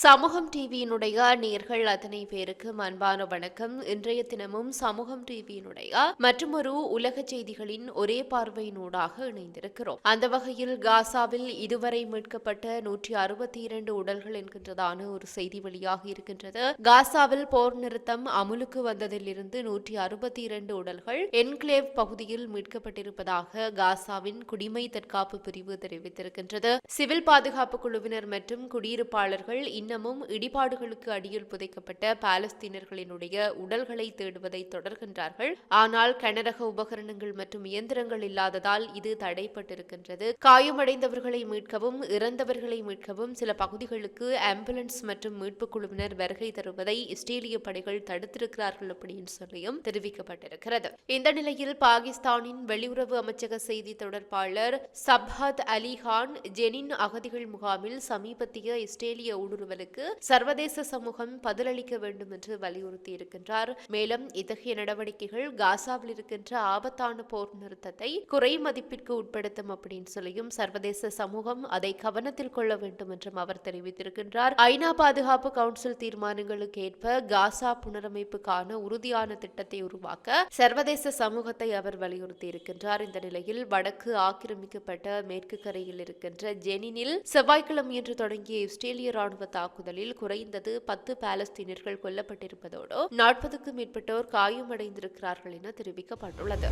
சமூகம் டிவியினுடைய நேர்கள் அத்தனை பேருக்கு அன்பான வணக்கம். இன்றைய தினமும் சமூகம் டிவியினுடைய மற்றொரு உலக செய்திகளின் ஒரே பார்வையினூடாக இணைந்திருக்கிறோம். அந்த வகையில் காசாவில் இதுவரை மீட்கப்பட்ட நூற்றி அறுபத்தி இரண்டு உடல்கள் என்கின்றதான ஒரு செய்தி வெளியாகி இருக்கின்றது. காசாவில் போர் நிறுத்தம் அமுலுக்கு வந்ததிலிருந்து நூற்றி அறுபத்தி இரண்டு உடல்கள் என்கிளேவ் பகுதியில் மீட்கப்பட்டிருப்பதாக காசாவின் குடிமை தற்காப்பு பிரிவு தெரிவித்திருக்கின்றது. சிவில் பாதுகாப்பு குழுவினர் மற்றும் குடியிருப்பாளர்கள் இன்னமும் இடிபாடுகளுக்கு அடியில் புதைக்கப்பட்ட பாலஸ்தீனர்களினுடைய உடல்களை தேடுவதை தொடர்கின்றார்கள். ஆனால் கனரக உபகரணங்கள் மற்றும் இயந்திரங்கள் இல்லாததால் இது தடைப்பட்டிருக்கின்றது. காயமடைந்தவர்களை மீட்கவும் இறந்தவர்களை மீட்கவும் சில பகுதிகளுக்கு ஆம்புலன்ஸ் மற்றும் மீட்புக் குழுவினர் வருகை தருவதை இஸ்ரேலிய படைகள் தடுத்திருக்கிறார்கள் அப்படின்னு சொல்லியும் தெரிவிக்கப்பட்டிருக்கிறது. இந்த நிலையில் பாகிஸ்தானின் வெளியுறவு அமைச்சக செய்தி தொடர்பாளர் சப்ஹத் அலிகான் ஜெனின் அகதிகள் முகாமில் சமீபத்திய இஸ்ரேலிய ஊடுருவலுக்கு சர்வதேச சமூகம் பதிலளிக்க வேண்டும் என்று வலியுறுத்தி இருக்கின்றார். மேலும் இத்தகைய நடவடிக்கைகள் காசாவில் இருக்கின்ற ஆபத்தான போர் நிறுத்தத்தை குறை மதிப்பிற்கு உட்படுத்தும் அப்படின்னு சொல்லியும் சர்வதேச சமூகம் அதை கவனத்தில் கொள்ள வேண்டும் என்றும் அவர் தெரிவித்திருக்கின்றார். ஐநா பாதுகாப்பு கவுன்சில் தீர்மானங்களுக்கு ஏற்ப காசா புனரமைப்புக்கான உறுதியான திட்டத்தை உருவாக்க சர்வதேச சமூகத்தை அவர் வலியுறுத்தி இருக்கின்றார். இந்த நிலையில் வடக்கு ஆக்கிரமிக்கப்பட்ட மேற்கு கரையில் இருக்கின்ற ஜெனினில் செவ்வாய்க்கிழமையன்று தொடங்கிய இஸ்ரேலிய ராணுவ தாக்குதலில் குறைந்தது பத்து பாலஸ்தீனர்கள் கொல்லப்பட்டிருப்பதோடு நாற்பதுக்கும் மேற்பட்டோர் காயமடைந்திருக்கிறார்கள் என தெரிவிக்கப்பட்டுள்ளது.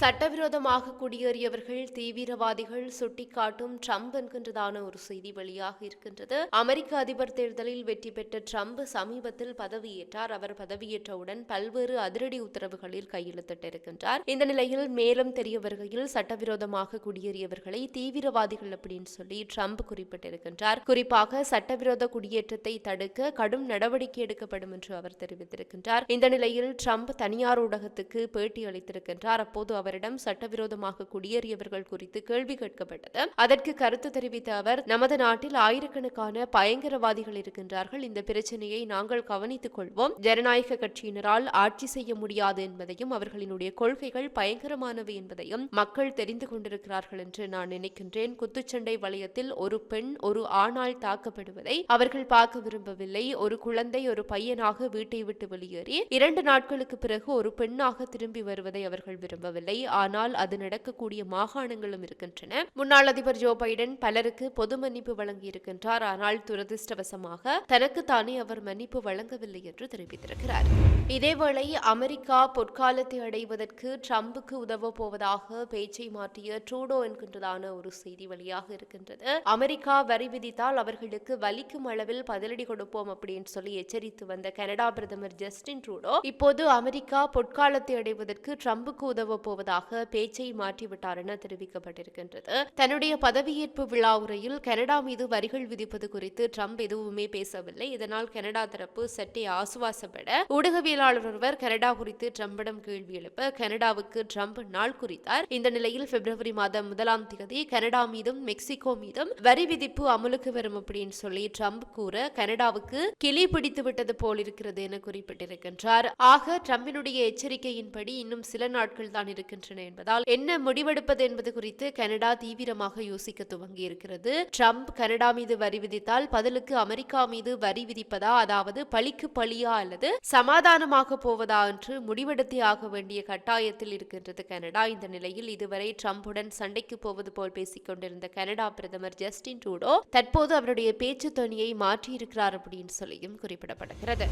சட்டவிரோதமாக குடியேறியவர்கள் தீவிரவாதிகள் சுட்டிக்காட்டும் ட்ரம்ப் என்கின்றதான ஒரு செய்தி வெளியாக இருக்கின்றது. அமெரிக்க அதிபர் தேர்தலில் வெற்றி பெற்ற ட்ரம்ப் சமீபத்தில் பதவியேற்றார். அவர் பதவியேற்றவுடன் பல்வேறு அதிரடி உத்தரவுகளில் கையெழுத்திட்டிருக்கின்றார். இந்த நிலையில் மேலும் தெரிய வருகையில் சட்டவிரோதமாக குடியேறியவர்களை தீவிரவாதிகள் அப்படின்னு சொல்லி ட்ரம்ப் குறிப்பிட்டிருக்கின்றார். குறிப்பாக சட்டவிரோத குடியேற்றத்தை தடுக்க கடும் நடவடிக்கை எடுக்கப்படும் என்று அவர் தெரிவித்திருக்கின்றார். இந்த நிலையில் ட்ரம்ப் தனியார் ஊடகத்துக்கு பேட்டி அளித்திருக்கின்றார். அப்போது அவரிடம் சட்டவிரோதமாக குடியேறியவர்கள் குறித்து கேள்வி கேட்கப்பட்டது. அதற்கு கருத்து தெரிவித்த அவர் நமது நாட்டில் ஆயிரக்கணக்கான பயங்கரவாதிகள் இருக்கின்றார்கள். இந்த பிரச்சனையை நாங்கள் கவனித்துக் கொள்வோம். ஜனநாயக கட்சியினரால் ஆட்சி செய்ய முடியாது என்பதையும் அவர்களினுடைய கொள்கைகள் பயங்கரமானவை என்பதையும் மக்கள் தெரிந்து கொண்டிருக்கிறார்கள் என்று நான் நினைக்கின்றேன். குத்துச்சண்டை வலயத்தில் ஒரு பெண் ஒரு ஆணால் தாக்கப்படுவதை அவர்கள் அவர்கள் பார்க்க விரும்பவில்லை. ஒரு குழந்தை ஒரு பையனாக வீட்டை விட்டு வெளியேறி இரண்டு நாட்களுக்கு பிறகு ஒரு பெண்ணாக திரும்பி வருவதை அவர்கள் விரும்பவில்லை. ஆனால் அது நடக்கக்கூடிய மாகாணங்களும் இருக்கின்றன. முன்னாள் அதிபர் ஜோ பைடன் பலருக்கு பொது மன்னிப்பு வழங்கியிருக்கின்றார் ஆனால் துரதிருஷ்டவசமாக தனக்குத்தானே அவர் மன்னிப்பு வழங்கவில்லை என்று தெரிவித்திருக்கிறார். இதேவேளை அமெரிக்கா பொற்காலத்தை அடைவதற்கு ட்ரம்புக்கு உதவ போவதாக பேச்சை மாற்றிய ட்ரூடோ என்கின்றதான ஒரு செய்தி வழியாக இருக்கின்றது. அமெரிக்கா வரி விதித்தால் அவர்களுக்கு வலிக்கும் அளவில் பதிலடி கொடுப்போம் அப்படின்னு சொல்லி எச்சரித்து வந்த கனடா பிரதமர் ஜஸ்டின் ட்ரூடோ இப்போது அமெரிக்கா பொற்காலத்தை அடைவதற்கு ட்ரம்புக்கு உதவ போவதாக பேச்சை மாற்றிவிட்டார் என தெரிவிக்கப்பட்டிருக்கின்றது. தன்னுடைய பதவியேற்பு விழா உரையில் கனடா மீது வரிகள் விதிப்பது குறித்து ட்ரம்ப் எதுவுமே பேசவில்லை. இதனால் கனடா தரப்பு சற்றே ஆசுவாசப்பட ஊடகவியலாளர் ஒருவர் கனடா குறித்து ட்ரம்பிடம் கேள்வி எழுப்ப கனடாவுக்கு ட்ரம்ப் நாள் குறித்தார். இந்த நிலையில் பிப்ரவரி மாதம் முதலாம் தேதி கனடா மீதும் மெக்சிகோ மீதும் வரி விதிப்பு அமலுக்கு வரும் அப்படின்னு சொல்லி ட்ரம்ப் ட்ரம்ப் கூற கனடாவுக்கு கிளி பிடித்து விட்டது போலிருக்கிறது என குறிப்பிட்டிருக்கின்றார். ஆக ட்ரம்பினுடைய எச்சரிக்கையின்படி இன்னும் சில நாட்கள் தான் இருக்கின்றன என்பதால் என்ன முடிவெடுப்பது என்பது குறித்து கனடா தீவிரமாக யோசிக்க துவங்கி இருக்கிறது ட்ரம்ப் கனடா மீது வரி விதித்தால் பதிலுக்கு அமெரிக்கா மீது வரி விதிப்பதா அதாவது பழிக்கு பழியா அல்லது சமாதானமாக போவதா என்று முடிவெடுத்தே ஆக வேண்டிய கட்டாயத்தில் இருக்கின்றது கனடா. இந்த நிலையில் இதுவரை ட்ரம்புடன் சண்டைக்கு போவது போல் பேசிக் கொண்டிருந்த கனடா பிரதமர் ஜஸ்டின் ட்ரூடோ தற்போது அவருடைய பேச்சு தொனியை மாற்றியிருக்கிறார் அப்படின்னு சொல்லியும் குறிப்பிடப்படுகிறது.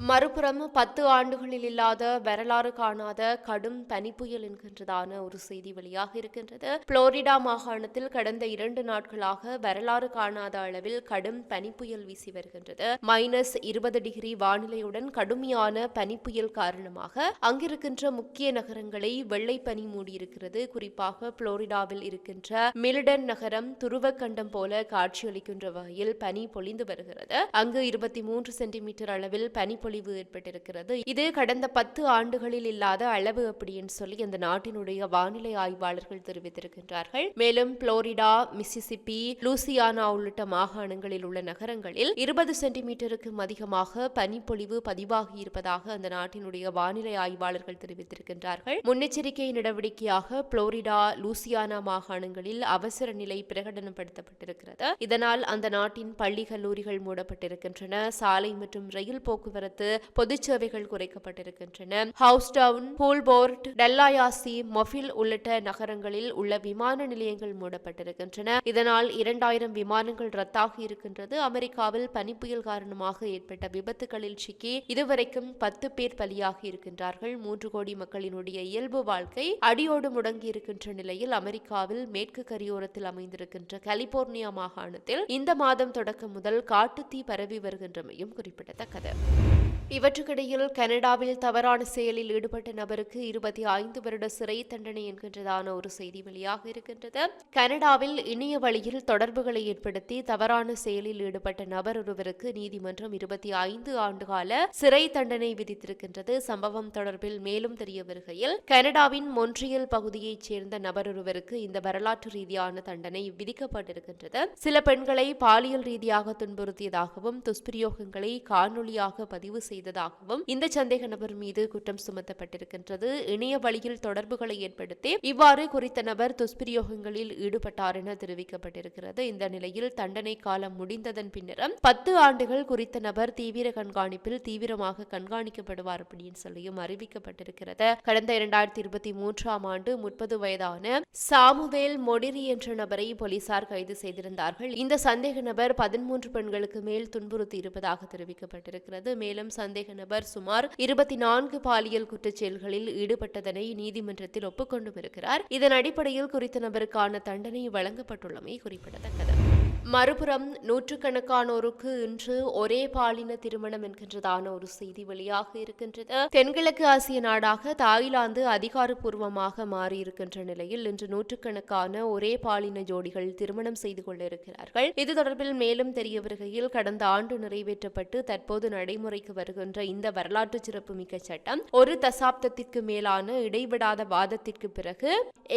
மறுபுறம் பத்து ஆண்டுகளில் இல்லாத வரலாறு காணாத கடும் பனிப்புயல் என்கின்றதான ஒரு செய்தி வெளியாக இருக்கின்றது. புளோரிடா மாகாணத்தில் கடந்த இரண்டு நாட்களாக வரலாறு காணாத அளவில் கடும் பனிப்புயல் வீசி வருகின்றது. மைனஸ் இருபது டிகிரி வானிலையுடன் கடுமையான பனிப்புயல் காரணமாக அங்கிருக்கின்ற முக்கிய நகரங்களை வெள்ளை பனி மூடியிருக்கிறது. குறிப்பாக புளோரிடாவில் இருக்கின்ற மில்டன் நகரம் துருவக்கண்டம் போல காட்சியளிக்கின்ற வகையில் பனி பொழிந்து வருகிறது. அங்கு இருபத்தி மூன்று சென்டிமீட்டர் அளவில் பனி பனிப்பொழிவு ஏற்பட்டிருக்கிறது. இது கடந்த பத்து ஆண்டுகளில் இல்லாத அளவு அப்படின்னு சொல்லி அந்த நாட்டினுடைய வானிலை ஆய்வாளர்கள் தெரிவித்திருக்கின்றார்கள். மேலும் புளோரிடா மிசிசிப்பி லூசியானா உள்ளிட்ட மாகாணங்களில் உள்ள நகரங்களில் இருபது சென்டிமீட்டருக்கும் அதிகமாக பனிப்பொழிவு பதிவாகி இருப்பதாக அந்த நாட்டினுடைய வானிலை ஆய்வாளர்கள் தெரிவித்திருக்கின்றார்கள். முன்னெச்சரிக்கை நடவடிக்கையாக புளோரிடா லூசியானா மாகாணங்களில் அவசர நிலை பிரகடனப்படுத்தப்பட்டிருக்கிறது. இதனால் அந்த நாட்டின் பள்ளி கல்லூரிகள் மூடப்பட்டிருக்கின்றன. சாலை மற்றும் ரயில் போக்குவரத்து பொது சேவைகள் குறைக்கப்பட்டிருக்கின்றன. ஹவுஸ் டவுன் பூல்போர்ட் டெல்லாயாசி மொஃபில் உள்ளிட்ட நகரங்களில் உள்ள விமான நிலையங்கள் மூடப்பட்டிருக்கின்றன. இதனால் இரண்டாயிரம் விமானங்கள் ரத்தாகி இருக்கின்றது. அமெரிக்காவில் பனிப்புயல் காரணமாக ஏற்பட்ட விபத்துகளில் சிக்கி இதுவரைக்கும் பத்து பேர் பலியாகி இருக்கின்றார்கள். மூன்று கோடி மக்களினுடைய இயல்பு வாழ்க்கை அடியோடு முடங்கி இருக்கின்ற நிலையில் அமெரிக்காவில் மேற்கு கரையோரத்தில் அமைந்திருக்கின்ற கலிபோர்னியா மாகாணத்தில் இந்த மாதம் தொடக்கம் முதல் காட்டுத்தீ பரவி வருகின்றமையும் குறிப்பிடத்தக்கது. இவற்றுக்கிடையில் கனடாவில் தவறான செயலில் ஈடுபட்ட நபருக்கு இருபத்தி ஐந்து வருட சிறை தண்டனை என்கின்றதான ஒரு செய்தி வெளியாக இருக்கின்றது. கனடாவில் இணைய வழியில் தொடர்புகளை ஏற்படுத்தி தவறான செயலில் ஈடுபட்ட நபர் ஒருவருக்கு நீதிமன்றம் இருபத்தி ஐந்து ஆண்டுகால சிறை தண்டனை விதித்திருக்கின்றது. சம்பவம் தொடர்பில் மேலும் தெரிய வருகையில் கனடாவின் மொன்றியல் பகுதியைச் சேர்ந்த நபர் ஒருவருக்கு இந்த வரலாற்று ரீதியான தண்டனை விதிக்கப்பட்டிருக்கின்றது. சில பெண்களை பாலியல் ரீதியாக துன்புறுத்தியதாகவும் துஷ்பிரயோகங்களை காணொலியாக பதிவு செய்ததாகவும் இந்த சந்தேக நபர் மீது குற்றம் சுமத்தப்பட்டிருக்கின்றது. இணைய வழியில் தொடர்புகளை ஏற்படுத்தி இவ்வாறு குறித்த நபர் துஷ்பிரயோகங்களில் ஈடுபட்டார் என தெரிவிக்கப்பட்டிருக்கிறது. இந்த நிலையில் தண்டனை காலம் முடிந்ததன் பின்னரும் பத்து ஆண்டுகள் குறித்த நபர் தீவிர கண்காணிப்பில் தீவிரமாக கண்காணிக்கப்படுவார் அப்படின்னு சொல்லியும் அறிவிக்கப்பட்டிருக்கிறது. கடந்த இரண்டாயிரத்தி இருபத்தி மூன்றாம் ஆண்டு முப்பது வயதான சாமுவேல் மொடிரி என்ற நபரை போலீசார் கைது செய்திருந்தார்கள். இந்த சந்தேக நபர் பதிமூன்று பெண்களுக்கு மேல் துன்புறுத்தி இருப்பதாக தெரிவிக்கப்பட்டிருக்கிறது. மேலும் சந்தேக நபர் சுமார் இருபத்தி நான்கு பாலியல் குற்றச்செயல்களில் ஈடுபட்டதனை நீதிமன்றத்தில் ஒப்புக்கொண்டும் இருக்கிறார். இதன் அடிப்படையில் குறித்த நபருக்கான தண்டனை வழங்கப்பட்டுள்ளமை குறிப்பிடத்தக்கது. மறுபுறம் நூற்றுக்கணக்கானோருக்கு இன்று ஒரே பாலின திருமணம் என்கின்றதான ஒரு செய்தி வெளியாக இருக்கின்றது. தென்கிழக்கு ஆசிய நாடாக தாய்லாந்து அதிகாரப்பூர்வமாக மாறியிருக்கின்ற நிலையில் இன்று நூற்றுக்கணக்கான ஒரே பாலின ஜோடிகள் திருமணம் செய்து கொள்ள இருக்கிறார்கள் இது தொடர்பில் மேலும் தெரிய வருகையில் கடந்த ஆண்டு நிறைவேற்றப்பட்டு தற்போது நடைமுறைக்கு வருகின்ற இந்த வரலாற்று சிறப்புமிக்க சட்டம் ஒரு தசாப்தத்திற்கு மேலான இடைவிடாத வாதத்திற்கு பிறகு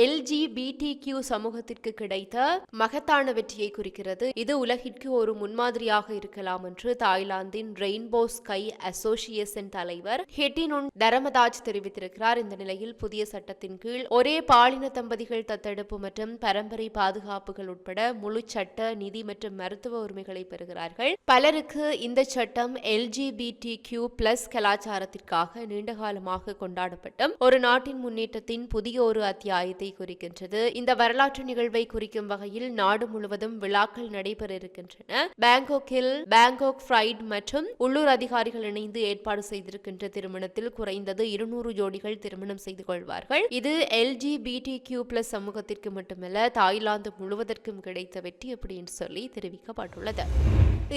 எல்ஜிபிடி கியூ சமூகத்திற்கு கிடைத்த மகத்தான வெற்றியை குறிக்கிறது. இது உலகிற்கு ஒரு முன்மாதிரியாக இருக்கலாம் என்று தாய்லாந்தின் ரெயின்போ ஸ்கை அசோசியேஷன் தலைவர் ஹெட்டினுன் தரமதாஜ் தெரிவித்திருக்கிறார். இந்த நிலையில் புதிய சட்டத்தின் கீழ் ஒரே பாலின தம்பதிகள் தத்தெடுப்பு மற்றும் பரம்பரை பாதுகாப்புகள் உட்பட முழு சட்ட நிதி மற்றும் மருத்துவ உரிமைகளை பெறுகிறார்கள். பலருக்கு இந்த சட்டம் எல்ஜிபிடி கியூ பிளஸ் கலாச்சாரத்திற்காக நீண்டகாலமாக கொண்டாடப்பட்டும். ஒரு நாட்டின் முன்னேற்றத்தின் புதிய ஒரு அத்தியாயத்தை குறிக்கின்றது. இந்த வரலாற்று நிகழ்வை குறிக்கும் வகையில் நாடு முழுவதும் விழாக்கள் நடைபெற இருக்கின்றன. பாங்காக்கில் பாங்காக் ஃப்ரைட் மற்றும் உள்ளூர் அதிகாரிகள் இணைந்து ஏற்பாடு செய்திருக்கின்ற திருமணத்தில் குறைந்தது இருநூறு ஜோடிகள் திருமணம் செய்து கொள்வார்கள். இது எல்ஜிபிடி கியூ பிளஸ் சமூகத்திற்கு மட்டுமல்ல தாய்லாந்து முழுவதற்கும் கிடைத்த வெற்றி அப்படின்னு சொல்லி தெரிவிக்கப்பட்டுள்ளது.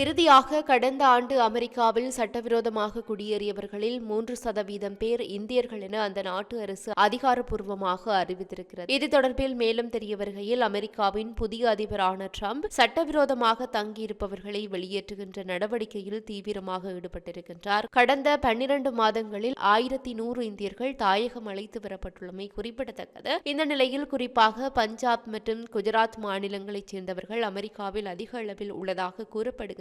இறுதியாக கடந்த ஆண்டு அமெரிக்காவில் சட்டவிரோதமாக குடியேறியவர்களில் மூன்று சதவீதம் பேர் இந்தியர்கள் என அந்த நாட்டு அரசு அதிகாரப்பூர்வமாக அறிவித்திருக்கிறது. இது தொடர்பில் மேலும் தெரிய வருகையில் அமெரிக்காவின் புதிய அதிபரான ட்ரம்ப் சட்டவிரோதமாக தங்கியிருப்பவர்களை வெளியேற்றுகின்ற நடவடிக்கையில் தீவிரமாக ஈடுபட்டிருக்கின்றார். கடந்த பன்னிரண்டு மாதங்களில் ஆயிரத்தி நூறு இந்தியர்கள் தாயகம் அழைத்து வரப்பட்டுள்ளமை குறிப்பிடத்தக்கது. இந்த நிலையில் குறிப்பாக பஞ்சாப் மற்றும் குஜராத் மாநிலங்களைச் சேர்ந்தவர்கள் அமெரிக்காவில் அதிக அளவில் உள்ளதாக கூறப்படுகிறது.